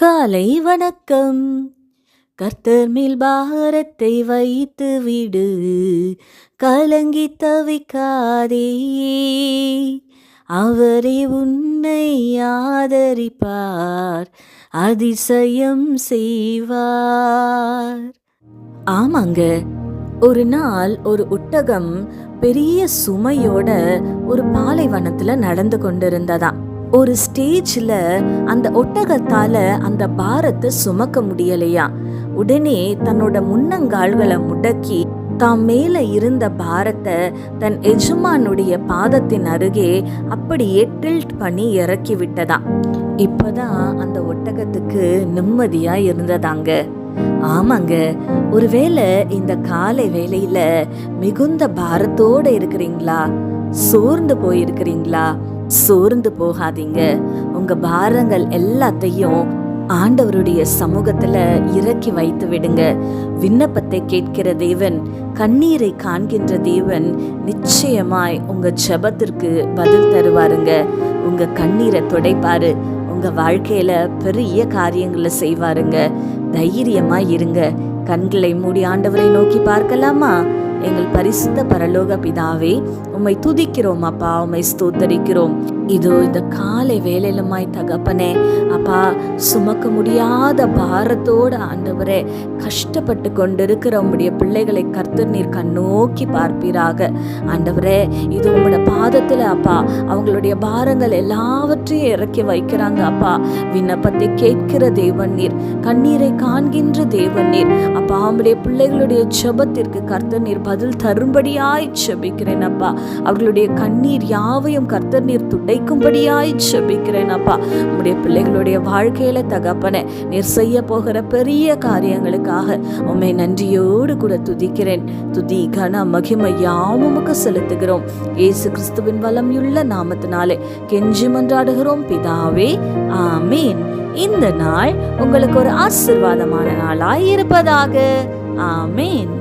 காலை வணக்கம். கர்த்தர் மேல் பாரத்தை வைத்து விடு. கலங்கி தவிக்காதே. அவரே உன்னை ஆதரிப்பார் அதிசயம் செய்வார். ஆமாங்க ஒரு நாள் ஒரு ஒட்டகம் பெரிய சுமையோட ஒரு பாலைவனத்துல நடந்து கொண்டிருந்ததாம். ஒரு ஸ்டேஜில் அந்த ஒட்டகத்தால் அந்த பாரத்தை சுமக்க முடியலையா? உடனே தன்னோட முன்னங்கால்களை முடக்கி தாம் மேலே இருந்த பாரத்தை தன் எஜமானுடைய பாதத்தின் அருகே அப்படியே டில்ட் பண்ணி இறக்கி விட்டதா? இப்போதான் அந்த ஒட்டகத்துக்கு நிம்மதியாக இருந்ததாங்க. ஆமாங்க ஒருவேளை இந்த காலை வேலையில் மிகுந்த பாரத்தோட இருக்கிறீங்களா? சோர்ந்து போயிருக்கிறீங்களா? சோர்ந்து போகாதீங்க. உங்க பாரங்கள் எல்லாத்தையும் ஆண்டவருடைய சமூகத்துல இறக்கி வைத்து விடுங்க. விண்ணப்பத்தை கேட்கிற தேவன் கண்ணீரை காண்கின்ற தேவன் நிச்சயமாய் உங்க ஜபத்திற்கு பதில் தருவாருங்க. உங்க கண்ணீரை துடைப்பாரு. உங்க வாழ்க்கையில பெரிய காரியங்களை செய்வாருங்க. தைரியமா இருங்க. கண்களை மூடி ஆண்டவரை நோக்கி பார்க்கலாமா? எங்கள் பரிசுத்த பரலோக பிதாவே உம்மை துதிக்கிறோம் அப்பா உம்மை ஸ்தோத்தரிக்கிறோம். இதோ இந்த காலை வேலையிலுமாய் தகப்பனே அப்பா சுமக்க முடியாத பாரத்தோட ஆண்டவரே கஷ்டப்பட்டு கொண்டிருக்கிற உம்முடைய பிள்ளைகளை கர்த்தர் நீர் கண்ணோக்கி பார்ப்பீராக. ஆண்டவரே இது உங்களோட பாதத்தில் அப்பா அவங்களுடைய பாரங்கள் எல்லாவற்றையும் இறக்கி வைக்கிறாங்க அப்பா. விண்ணப்பத்தை கேட்கிற தேவன் நீர் கண்ணீரை காண்கின்ற தேவன் நீர். அப்பா அவங்களுடைய பிள்ளைகளுடைய ஜபத்திற்கு கர்த்தர் நீர் பதில் தரும்படியாய் செபிக்கிறேன் அப்பா. அவர்களுடைய கண்ணீர் யாவையும் கர்த்தர் நீர் துடைக்கும்படியாய் செபிக்கிறேன் அப்பா. உங்களுடைய பிள்ளைகளுடைய வாழ்க்கையில தகப்பன நீர் செய்ய போகிற பெரிய காரியங்களுக்காக உண்மை நன்றியோடு கூட துதிக்கிறேன். துதி கன மகிமை யாமுமுக்கு செலுத்துகிறோம். இயேசு கிறிஸ்துவின் வலமையுள்ள நாமத்தினாலே கெஞ்சி மன்றாடுகிறோம் பிதாவே ஆமீன். இந்த நாள் உங்களுக்கு ஒரு ஆசிர்வாதமான நாளாய் இருப்பதாக. ஆமீன்.